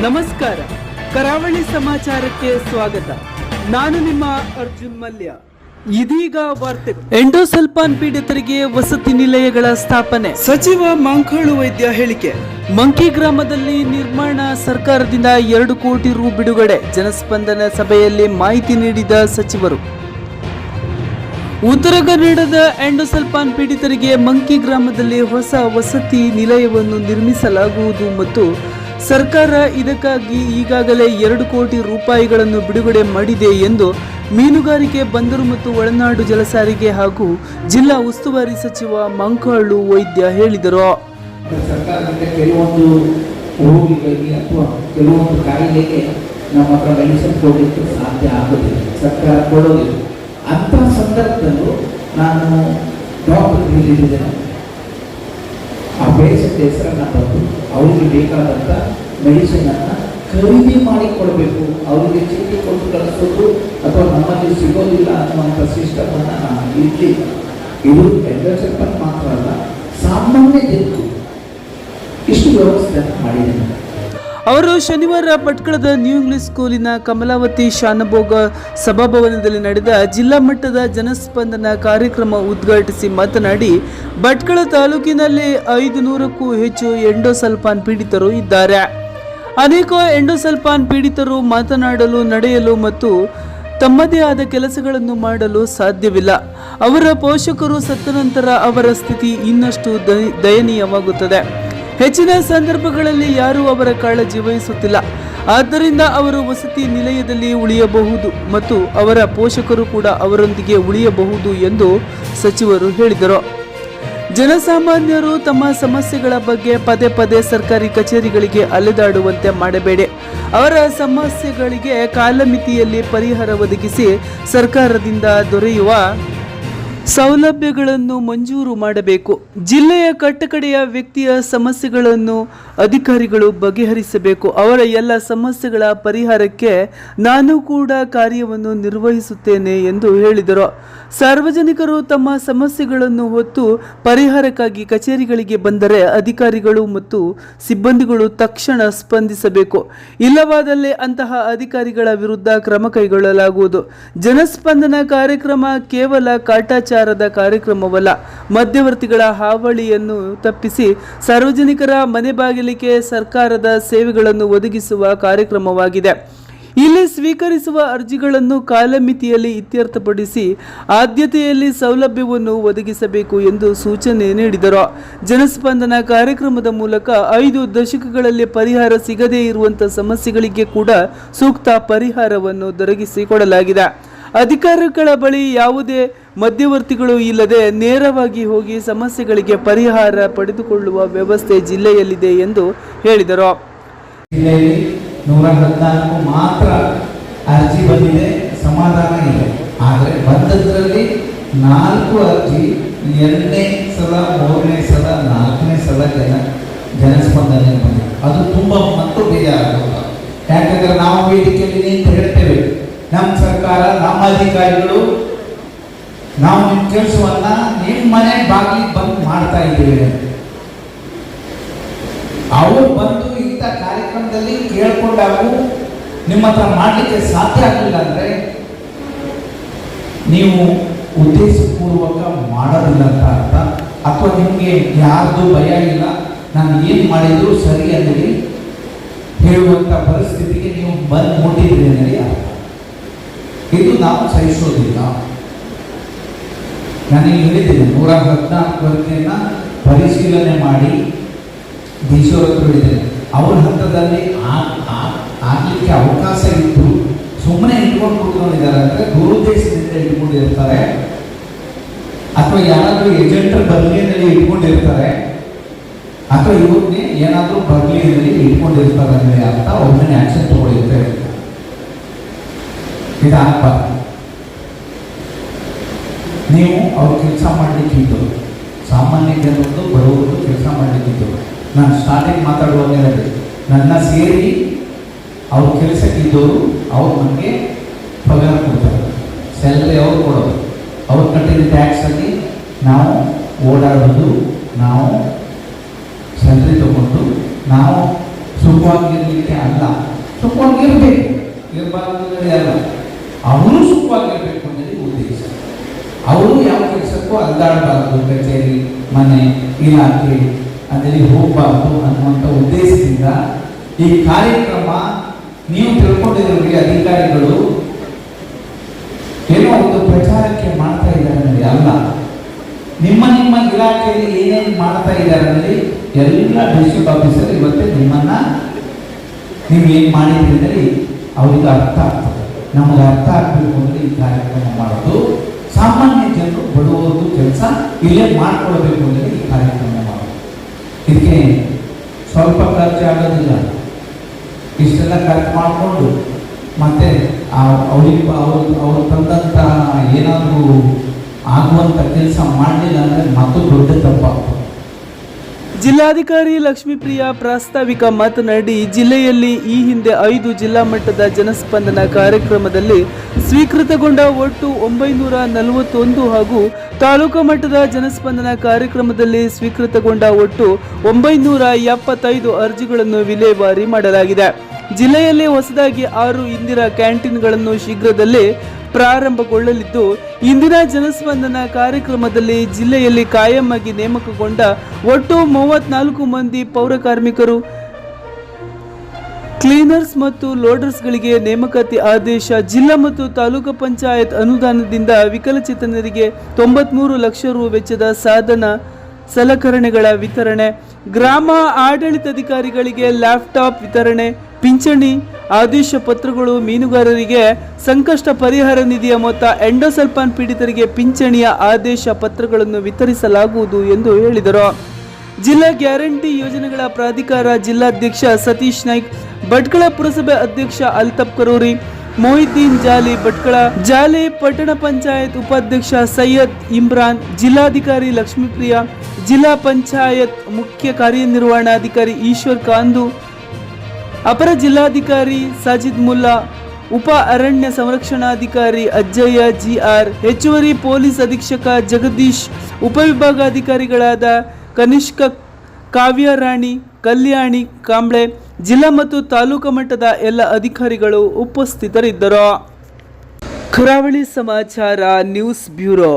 ನಮಸ್ಕಾರ. ಕರಾವಳಿ ಸಮಾಚಾರಕ್ಕೆ ಸ್ವಾಗತ. ನಾನು ನಿಮ್ಮ ಅರ್ಜುನ್ ಮಲ್ಯ. ಇದೀಗ ವಾರ್ತೆ. ಎಂಡೋಸಲ್ಪಾನ್ ಪೀಡಿತರಿಗೆ ವಸತಿ ನಿಲಯಗಳ ಸ್ಥಾಪನೆ. ಸಚಿವ ಮಂಕಾಳು ವೈದ್ಯ ಹೇಳಿಕೆ. ಮಂಕಿ ಗ್ರಾಮದಲ್ಲಿ ನಿರ್ಮಾಣ ಸರ್ಕಾರದಿಂದ ಎರಡು ಕೋಟಿ ರು ಬಿಡುಗಡೆ. ಜನಸ್ಪಂದನ ಸಭೆಯಲ್ಲಿ ಮಾಹಿತಿ ನೀಡಿದ ಸಚಿವರು. ಉತ್ತರ ಕನ್ನಡದ ಎಂಡೋಸಲ್ಪಾನ್ ಪೀಡಿತರಿಗೆ ಮಂಕಿ ಗ್ರಾಮದಲ್ಲಿ ಹೊಸ ವಸತಿ ನಿಲಯವನ್ನು ನಿರ್ಮಿಸಲಾಗುವುದು ಮತ್ತು ಸರ್ಕಾರ ಇದಕ್ಕಾಗಿ ಈಗಾಗಲೇ ಎರಡು ಕೋಟಿ ರೂಪಾಯಿಗಳನ್ನು ಬಿಡುಗಡೆ ಮಾಡಿದೆ ಎಂದು ಮೀನುಗಾರಿಕೆ ಬಂದರು ಮತ್ತು ಒಳನಾಡು ಜಲಸಾರಿಗೆ ಹಾಗೂ ಜಿಲ್ಲಾ ಉಸ್ತುವಾರಿ ಸಚಿವ ಮಂಕಾಳು ವೈದ್ಯ ಹೇಳಿದರು. ಸರ್ಕಾರ ನಾನು ಡಾಕ್ಟರ್ ಹೇಳಿದ್ದೇನೆ. ಆ ಪೇಷಂಟ್ ಹೆಸರನ್ನು ಬಂದು ಅವರಿಗೆ ಬೇಕಾದಂಥ ಮೆಡಿಸಿನನ್ನು ಖರೀದಿ ಮಾಡಿ ಕೊಡಬೇಕು ಅವರಿಗೆ ಚೀಟಿ ಕೊಟ್ಟು ಕಳಿಸೋದು ಅಥವಾ ನಮ್ಮಲ್ಲಿ ಸಿಗೋದಿಲ್ಲ ಅನ್ನುವಂಥ ಸಿಸ್ಟಮನ್ನು ನಾನು ಇರಲಿಲ್ಲ ಇದು ಎಂಡೋಸೆಲ್ಫನ್ ಮಾತ್ರ ಅಲ್ಲ, ಸಾಮಾನ್ಯ ಜನರು ಇಷ್ಟು ವ್ಯವಸ್ಥೆಯನ್ನು ಮಾಡಿದ್ದೇನೆ. ಅವರು ಶನಿವಾರ ಪಟ್ಕಳದ ನ್ಯೂ ಇಂಗ್ಲಿಷ್ ಸ್ಕೂಲಿನ ಕಮಲಾವತಿ ಶಾನಭೋಗ ಸಭಾಭವನದಲ್ಲಿ ನಡೆದ ಜಿಲ್ಲಾ ಮಟ್ಟದ ಜನಸ್ಪಂದನ ಕಾರ್ಯಕ್ರಮ ಉದ್ಘಾಟಿಸಿ ಮಾತನಾಡಿ, ಭಟ್ಕಳ ತಾಲೂಕಿನಲ್ಲಿ ಐದು ನೂರಕ್ಕೂ ಹೆಚ್ಚು ಎಂಡೋಸಲ್ಪಾನ್ ಪೀಡಿತರು ಇದ್ದಾರೆ. ಅನೇಕ ಎಂಡೋಸಲ್ಪಾನ್ ಪೀಡಿತರು ಮಾತನಾಡಲು, ನಡೆಯಲು ಮತ್ತು ತಮ್ಮದೇ ಆದ ಕೆಲಸಗಳನ್ನು ಮಾಡಲು ಸಾಧ್ಯವಿಲ್ಲ. ಅವರ ಪೋಷಕರು ಸತ್ತ ನಂತರ ಅವರ ಸ್ಥಿತಿ ಇನ್ನಷ್ಟು ದಯ- ದಯನೀಯವಾಗುತ್ತದೆ ಹೆಚ್ಚಿನ ಸಂದರ್ಭಗಳಲ್ಲಿ ಯಾರೂ ಅವರ ಕಾಳಜಿ ವಹಿಸುತ್ತಿಲ್ಲ. ಆದ್ದರಿಂದ ಅವರು ವಸತಿ ನಿಲಯದಲ್ಲಿ ಉಳಿಯಬಹುದು ಮತ್ತು ಅವರ ಪೋಷಕರು ಕೂಡ ಅವರೊಂದಿಗೆ ಉಳಿಯಬಹುದು ಎಂದು ಸಚಿವರು ಹೇಳಿದರು. ಜನಸಾಮಾನ್ಯರು ತಮ್ಮ ಸಮಸ್ಯೆಗಳ ಬಗ್ಗೆ ಪದೇ ಪದೇ ಸರ್ಕಾರಿ ಕಚೇರಿಗಳಿಗೆ ಅಲೆದಾಡುವಂತೆ ಮಾಡಬೇಡಿ. ಅವರ ಸಮಸ್ಯೆಗಳಿಗೆ ಕಾಲಮಿತಿಯಲ್ಲಿ ಪರಿಹಾರ ಒದಗಿಸಿ ಸರ್ಕಾರದಿಂದ ದೊರೆಯುವ ಸೌಲಭ್ಯಗಳನ್ನು ಮಂಜೂರು ಮಾಡಬೇಕು. ಜಿಲ್ಲೆಯ ಕಟ್ಟಕಡೆಯ ವ್ಯಕ್ತಿಯ ಸಮಸ್ಯೆಗಳನ್ನು ಅಧಿಕಾರಿಗಳು ಬಗೆಹರಿಸಬೇಕು. ಅವರ ಎಲ್ಲ ಸಮಸ್ಯೆಗಳ ಪರಿಹಾರಕ್ಕೆ ನಾನು ಕೂಡ ಕಾರ್ಯವನ್ನು ನಿರ್ವಹಿಸುತ್ತೇನೆ ಎಂದು ಹೇಳಿದರು. ಸಾರ್ವಜನಿಕರು ತಮ್ಮ ಸಮಸ್ಯೆಗಳನ್ನು ಹೊತ್ತು ಪರಿಹಾರಕ್ಕಾಗಿ ಕಚೇರಿಗಳಿಗೆ ಬಂದರೆ ಅಧಿಕಾರಿಗಳು ಮತ್ತು ಸಿಬ್ಬಂದಿಗಳು ತಕ್ಷಣ ಸ್ಪಂದಿಸಬೇಕು. ಇಲ್ಲವಾದಲ್ಲಿ ಅಂತಹ ಅಧಿಕಾರಿಗಳ ವಿರುದ್ಧ ಕ್ರಮ ಕೈಗೊಳ್ಳಲಾಗುವುದು. ಜನಸ್ಪಂದನ ಕಾರ್ಯಕ್ರಮ ಕೇವಲ ಕಾಟಾಚಾರದ ಕಾರ್ಯಕ್ರಮವಲ್ಲ, ಮಧ್ಯವರ್ತಿಗಳ ಹಾವಳಿಯನ್ನು ತಪ್ಪಿಸಿ ಸಾರ್ವಜನಿಕರ ಮನೆ ಬಾಗಿಲಿಗೆ ಸರ್ಕಾರದ ಸೇವೆಗಳನ್ನು ಒದಗಿಸುವ ಕಾರ್ಯಕ್ರಮವಾಗಿದೆ. ಇಲ್ಲಿ ಸ್ವೀಕರಿಸುವ ಅರ್ಜಿಗಳನ್ನು ಕಾಲಮಿತಿಯಲ್ಲಿ ಇತ್ಯರ್ಥಪಡಿಸಿ ಆದ್ಯತೆಯಲ್ಲಿ ಸೌಲಭ್ಯವನ್ನು ಒದಗಿಸಬೇಕು ಎಂದು ಸೂಚನೆ ನೀಡಿದರು. ಜನಸ್ಪಂದನ ಕಾರ್ಯಕ್ರಮದ ಮೂಲಕ ಐದು ದಶಕಗಳಲ್ಲಿ ಪರಿಹಾರ ಸಿಗದೇ ಇರುವಂತಹ ಸಮಸ್ಯೆಗಳಿಗೆ ಕೂಡ ಸೂಕ್ತ ಪರಿಹಾರವನ್ನು ದೊರಕಿಸಿಕೊಡಲಾಗಿದೆ. ಅಧಿಕಾರಿಗಳ ಬಳಿ ಯಾವುದೇ ಮಧ್ಯವರ್ತಿಗಳು ಇಲ್ಲದೆ ನೇರವಾಗಿ ಹೋಗಿ ಸಮಸ್ಯೆಗಳಿಗೆ ಪರಿಹಾರ ಪಡೆದುಕೊಳ್ಳುವ ವ್ಯವಸ್ಥೆ ಜಿಲ್ಲೆಯಲ್ಲಿದೆ ಎಂದು ಹೇಳಿದರು. ನೂರ ಹದಿನಾಲ್ಕು ಮಾತ್ರ ಅರ್ಜಿ ಬಂದಿದೆ, ಸಮಾಧಾನ ಇದೆ. ಆದರೆ ಬಂದದ್ರಲ್ಲಿ ನಾಲ್ಕು ಅರ್ಜಿ, ಎರಡನೇ ಸಲ, ಮೂರನೇ ಸಲ, ನಾಲ್ಕನೇ ಸಲ ಜನ ಜನಸ್ಪಂದನೆ ಬಂದಿದೆ. ಅದು ತುಂಬ ಮತ್ತು ಬೇಜಾರಾಗುತ್ತೆ ಯಾಕಂದ್ರೆ ನಾವು ವೇದಿಕೆಯಲ್ಲಿ ಅಂತ ಹೇಳ್ತೇವೆ, ನಮ್ಮ ಸರ್ಕಾರ, ನಮ್ಮ ಅಧಿಕಾರಿಗಳು ನಾವು ನಿಮ್ಮ ಕೆಲಸವನ್ನ ನಿಮ್ಮ ಮನೆ ಬಾಗಿಲಿಗೆ ಬಂದು ಮಾಡ್ತಾ ಇದ್ದೇವೆ. ಅವರು ಬಂದು ಇಂಥ ಕಾರ್ಯಕ್ರಮದಲ್ಲಿ ಕೇಳ್ಕೊಂಡಾಗೂ ನಿಮ್ಮ ಹತ್ರ ಮಾಡಲಿಕ್ಕೆ ಸಾಧ್ಯ ಆಗಲಿಲ್ಲ ಅಂದರೆ ನೀವು ಉದ್ದೇಶಪೂರ್ವಕ ಮಾಡೋದಿಲ್ಲ ಅಂತ ಅರ್ಥ? ಅಥವಾ ನಿಮಗೆ ಯಾರ್ದು ಭಯ ಇಲ್ಲ? ನಾನು ಏನು ಮಾಡಿದ್ರು ಸರಿ ಅನ್ನಲಿ ಹೇಳುವಂಥ ಪರಿಸ್ಥಿತಿಗೆ ನೀವು ಬಂದು ಮುಟ್ಟಿದ್ರಿ ಅನ್ನಲಿ ಅರ್ಥ. ಇದು ನಾವು ಸಹಿಸೋದಿಲ್ಲ. ನನಗೆ ಹೇಳಿದ್ದೇನೆ, ನೂರ ಹದಿನಾಲ್ಕು ಪರಿಶೀಲನೆ ಮಾಡಿ ಈಶ್ವರ ಹೇಳಿದ್ದೇನೆ ಅವ್ರ ಹಂತದಲ್ಲಿ ಆಗ್ಲಿಕ್ಕೆ ಅವಕಾಶ ಇತ್ತು. ಸುಮ್ಮನೆ ಇಟ್ಕೊಂಡು ಕೂತ್ಕೊಂಡಿದ್ದಾರೆ ಅಂದರೆ ದುರುದ್ದೇಶದಿಂದ ಇಟ್ಕೊಂಡಿರ್ತಾರೆ ಅಥವಾ ಯಾರಾದರೂ ಏಜೆಂಟರ್ ಬದಲಿಯಲ್ಲಿ ಇಟ್ಕೊಂಡಿರ್ತಾರೆ ಅಥವಾ ಇವ್ರನ್ನೇ ಏನಾದರೂ ಬದಲಿಯಲ್ಲಿ ಇಟ್ಕೊಂಡಿರ್ತಾರೆ ಅಂದರೆ ಅಂತ ಒಮ್ಮೆ ಆಕ್ಷನ್ ತಗೊಳ್ಳಿರ್ತಾರೆ ಇದಾಗಬಾರ್ದು ನೀವು ಅವ್ರು ಕೆಲಸ ಮಾಡಲಿಕ್ಕಿದ್ದು ಸಾಮಾನ್ಯ ಜನರದ್ದು ಬಡವರದ್ದು ಕೆಲಸ ಮಾಡಲಿಕ್ಕಿದ್ದು ನಾನು ಸ್ಟಾರ್ಟಿಂಗ್ ಮಾತಾಡುವಾಗಲೇ ನನ್ನ ಸೇರಿ ಅವ್ರ ಕೆಲಸಕ್ಕೆ ಇದ್ದವರು ಅವ್ರು ನಮಗೆ ಪಗಾರ ಕೊಡ್ತಾರೆ. ಸ್ಯಾಲರಿ ಅವ್ರು ಕೊಡೋದು. ಅವ್ರು ಕಟ್ಟಿದ ಟ್ಯಾಕ್ಸಲ್ಲಿ ನಾವು ಓಡಾಡೋದು, ನಾವು ಸ್ಯಾಲ್ರಿ ತೊಗೊಂಡು ನಾವು ಸುಖವಾಗಿರಲಿಕ್ಕೆ ಅಲ್ಲ. ಸುಖವಾಗಿರಬೇಕು ಇರಬಾರ್ದು ಅಂದರೆ ಅಲ್ಲ. ಅವರು ಸುಖವಾಗಿರಬೇಕು ಅನ್ನೋದು ಉದ್ದೇಶ. ಅವರು ಯಾವ ಕೆಲಸಕ್ಕೂ ಅಲ್ದಾಡಬಾರ್ದು. ಕಚೇರಿ, ಮನೆ, ಇಲಾಖೆ ಅದರಲ್ಲಿ ಹೋಗಬಾರ್ದು ಅನ್ನುವಂಥ ಉದ್ದೇಶದಿಂದ ಈ ಕಾರ್ಯಕ್ರಮ ನೀವು ತಿಳ್ಕೊಂಡಿರೋರಿಗೆ ಅಧಿಕಾರಿಗಳು ಏನೋ ಒಂದು ಪ್ರಚಾರಕ್ಕೆ ಮಾಡ್ತಾ ಇದ್ದಾರೆ ಅನ್ನೋದು ಅಲ್ಲ. ನಿಮ್ಮ ನಿಮ್ಮ ಇಲಾಖೆಯಲ್ಲಿ ಏನೇನು ಮಾಡ್ತಾ ಇದ್ದಾರೆ ಅನ್ನೋದು ಎಲ್ಲ ಡಿಸ್ಟ್ರಿಕ್ಟ್ ಆಫೀಸರ್ ಇವತ್ತೇ ನಿಮ್ಮನ್ನ ನೀವು ಏನು ಮಾಡಿದ್ರಿ ಅವ್ರಿಗೆ ಅರ್ಥ ಆಗ್ತದೆ. ನಮಗೆ ಅರ್ಥ ಆಗಬೇಕು ಅಂದರೆ ಈ ಕಾರ್ಯಕ್ರಮ ಮಾಡೋದು. ಸಾಮಾನ್ಯ ಜನರು ಬಡವರು ಕೆಲಸ, ಇಲ್ಲೇ ಮಾಡ್ಕೊಳ್ಬೇಕು ಅಂದರೆ ಈ ಕಾರ್ಯಕ್ರಮ ಇದಕ್ಕೆ ಸ್ವಲ್ಪ ಖರ್ಚು ಆಗೋದಿಲ್ಲ. ಇಷ್ಟೆಲ್ಲ ಖರ್ಚು ಮಾಡಿಕೊಂಡು ಮತ್ತೆ ಅವರಿಗೆ ಅವ್ರು ಅವ್ರು ತಂದಂಥ ಏನಾದರೂ ಆಗುವಂಥ ಕೆಲಸ ಮಾಡಲಿಲ್ಲ ಅಂದರೆ ಮತ್ತು ದೊಡ್ಡ ತಪ್ಪಾಗ್ತದೆ. ಜಿಲ್ಲಾಧಿಕಾರಿ ಲಕ್ಷ್ಮೀಪ್ರಿಯಾ ಪ್ರಾಸ್ತಾವಿಕ ಮಾತನಾಡಿ, ಜಿಲ್ಲೆಯಲ್ಲಿ ಈ ಹಿಂದೆ ಐದು ಜಿಲ್ಲಾ ಮಟ್ಟದ ಜನಸ್ಪಂದನ ಕಾರ್ಯಕ್ರಮದಲ್ಲಿ ಸ್ವೀಕೃತಗೊಂಡ ಒಟ್ಟು ಒಂಬೈನೂರ ನಲವತ್ತೊಂದು ಹಾಗೂ ತಾಲೂಕು ಮಟ್ಟದ ಜನಸ್ಪಂದನ ಕಾರ್ಯಕ್ರಮದಲ್ಲಿ ಸ್ವೀಕೃತಗೊಂಡ ಒಟ್ಟು ಒಂಬೈನೂರ ಎಪ್ಪತ್ತೈದು ಅರ್ಜಿಗಳನ್ನು ವಿಲೇವಾರಿ ಮಾಡಲಾಗಿದೆ. ಜಿಲ್ಲೆಯಲ್ಲಿ ಹೊಸದಾಗಿ ಆರು ಇಂದಿರಾ ಕ್ಯಾಂಟೀನ್ಗಳನ್ನು ಶೀಘ್ರದಲ್ಲೇ ಪ್ರಾರಂಭಗೊಳ್ಳಲಿದ್ದು, ಇಂದಿನ ಜನಸ್ಪಂದನ ಕಾರ್ಯಕ್ರಮದಲ್ಲಿ ಜಿಲ್ಲೆಯಲ್ಲಿ ಕಾಯಂ ಆಗಿ ನೇಮಕಗೊಂಡ ಒಟ್ಟು ಮೂವತ್ನಾಲ್ಕು ಮಂದಿ ಪೌರ ಕಾರ್ಮಿಕರು. ಕ್ಲೀನರ್ಸ್ ಮತ್ತು ಲೋಡರ್ಸ್ಗಳಿಗೆ ನೇಮಕಾತಿ ಆದೇಶ ಜಿಲ್ಲಾ ಮತ್ತು ತಾಲೂಕು ಪಂಚಾಯತ್ ಅನುದಾನದಿಂದ ವಿಕಲಚೇತನರಿಗೆ ತೊಂಬತ್ಮೂರು ಲಕ್ಷ ರು ವೆಚ್ಚದ ಸಾಧನ ಸಲಕರಣೆಗಳ ವಿತರಣೆ, ಗ್ರಾಮ ಆಡಳಿತಾಧಿಕಾರಿಗಳಿಗೆ ಲ್ಯಾಪ್ಟಾಪ್ ವಿತರಣೆ, ಪಿಂಚಣಿ, ಆದೇಶ ಪತ್ರಗಳು ಮೀನುಗಾರರಿಗೆ ಸಂಕಷ್ಟ ಪರಿಹಾರ ನಿಧಿಯ ಮೊತ್ತ ಎಂಡೋಸಲ್ಪಾನ್ ಪೀಡಿತರಿಗೆ ಪಿಂಚಣಿಯ ಆದೇಶ ಪತ್ರಗಳನ್ನು ವಿತರಿಸಲಾಗುವುದು ಎಂದು ಹೇಳಿದರು. ಜಿಲ್ಲಾ ಗ್ಯಾರಂಟಿ ಯೋಜನೆಗಳ ಪ್ರಾಧಿಕಾರ ಜಿಲ್ಲಾಧ್ಯಕ್ಷ ಸತೀಶ್ ನಾಯ್ಕ್, ಭಟ್ಕಳ ಪುರಸಭೆ ಅಧ್ಯಕ್ಷ ಅಲ್ತಪ್ ಕರೂರಿ ಮೊಹಿದ್ದೀನ್ ಜಾಲಿ ಭಟ್ಕಳ, ಜಾಲಿ ಪಟ್ಟಣ ಪಂಚಾಯತ್ ಉಪಾಧ್ಯಕ್ಷ ಸೈಯದ್ ಇಮ್ರಾನ್, ಜಿಲ್ಲಾಧಿಕಾರಿ ಲಕ್ಷ್ಮೀಪ್ರಿಯ, ಜಿಲ್ಲಾ ಪಂಚಾಯತ್ ಮುಖ್ಯ ಕಾರ್ಯನಿರ್ವಹಣಾಧಿಕಾರಿ ಈಶ್ವರ್ ಕಾಂದು, ಅಪರ ಜಿಲ್ಲಾಧಿಕಾರಿ ಸಾಜಿದ್ ಮುಲ್ಲಾ, ಉಪ ಅರಣ್ಯ ಸಂರಕ್ಷಣಾಧಿಕಾರಿ ಅಜ್ಜಯ್ಯ ಜಿಆರ್, ಹೆಚ್ಚುವರಿ ಪೊಲೀಸ್ ಅಧೀಕ್ಷಕ ಜಗದೀಶ್ ಉಪವಿಭಾಗಾಧಿಕಾರಿಗಳಾದ ಕನಿಷ್ಕ ಕಾವ್ಯರಾಣಿ ಕಲ್ಯಾಣಿ ಕಾಂಬ್ಳೆ ಜಿಲ್ಲಾ ಮತ್ತು ತಾಲೂಕು ಮಟ್ಟದ ಎಲ್ಲ ಅಧಿಕಾರಿಗಳು ಉಪಸ್ಥಿತರಿದ್ದರು. ಕರಾವಳಿ ಸಮಾಚಾರ ನ್ಯೂಸ್ ಬ್ಯೂರೋ.